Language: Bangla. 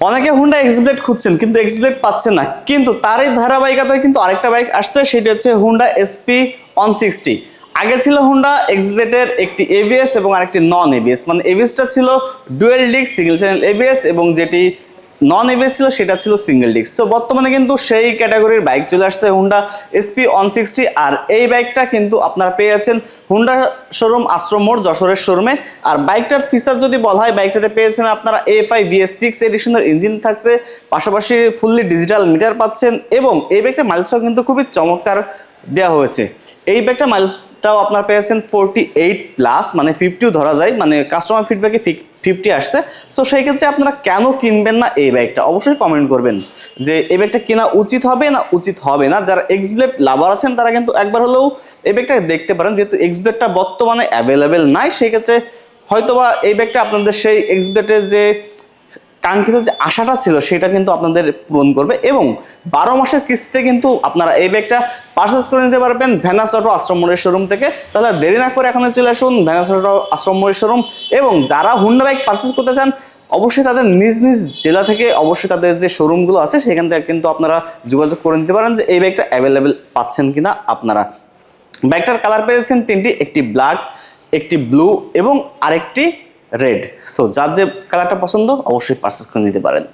অনেকে হুন্ডা এক্সব্লেড খুঁজছেন, কিন্তু এক্সব্লেড পাচ্ছেন না। কিন্তু তারই ধারাবাহিকতায় কিন্তু আরেকটা বাইক আসছে, সেটি হচ্ছে হুন্ডা এসপি ওয়ান সিক্সটি আগে ছিল হুন্ডা এক্সব্লেডের একটি এবিএস এবং আরেকটি নন এবিএস মানে এবিএসটা ছিল dual disc single channel ABS এবং যেটি নন এবিএস ছিল, সেটা ছিল সিঙ্গেল ডিস্ক সো বর্তমানে কিন্তু সেই ক্যাটাগরির বাইক চলে আসছে হুন্ডা এসপি ওয়ান সিক্সটি আর এই বাইকটা কিন্তু আপনারা পেয়ে যাচ্ছেন হুন্ডা শোরুম আশ্রম মোড়, যশোরের শোরুমে আর বাইকটার ফিচার যদি বলা হয় বাইকটাতে পেয়েছেন আপনারা এফ আই বিএস সিক্স এডিশনের ইঞ্জিন থাকছে। পাশাপাশি ফুললি ডিজিটাল মিটার পাচ্ছেন এবং এই বাইকটার মাইলসটাও কিন্তু খুবই চমৎকার দেওয়া হয়েছে। এই ব্যাগটা মাইলসটাও আপনার পেয়েছেন ফোরটি এইট প্লাস মানে ফিফটিও ধরা যায়। মানে কাস্টমার ফিডব্যাকে ফিফটি আসছে। সো সেই ক্ষেত্রে আপনারা কেন কিনবেন না এই ব্যাগটা অবশ্যই কমেন্ট করবেন যে এই ব্যাগটা কেনা উচিত হবে না উচিত হবে না। যারা এক্সব্লেড লাভার আছেন, তারা কিন্তু একবার হলেও এই ব্যাগটা দেখতে পারেন। যেহেতু এক্সব্লেডটা বর্তমানে অ্যাভেলেবেল নাই, সেই ক্ষেত্রে হয়তোবা এই ব্যাগটা আপনাদের সেই এক্সব্লেডের যে কাঙ্ক্ষিত যে আশাটা ছিল, সেটা কিন্তু আপনাদের পূরণ করবে এবং বারো মাসের কিস্তিতে কিন্তু আপনারা এই ব্যাগটা পারচেস করে নিতে পারবেন ভ্যানাস অটো আশ্রম মোড়ের শোরুম থেকে। তাহলে দেরি না করে এখানে চলে আসুন ভ্যানাস অটো আশ্রম মোড়ের শোরুম এবং যারা হুন্ডা বাইক পারচেস করতে চান, অবশ্যই তাদের নিজ নিজ জেলা থেকে অবশ্যই তাদের যে শোরুমগুলো আছে, সেখান থেকে কিন্তু আপনারা যোগাযোগ করে নিতে পারেন যে এই ব্যাগটা অ্যাভেলেবেল পাচ্ছেন কিনা আপনারা। ব্যাগটার কালার পেয়েছেন তিনটি, একটি ব্ল্যাক একটি ব্লু এবং আরেকটি রেড সো যার যে কালারটা পছন্দ অবশ্যই পারচেস করে নিতে পারেন।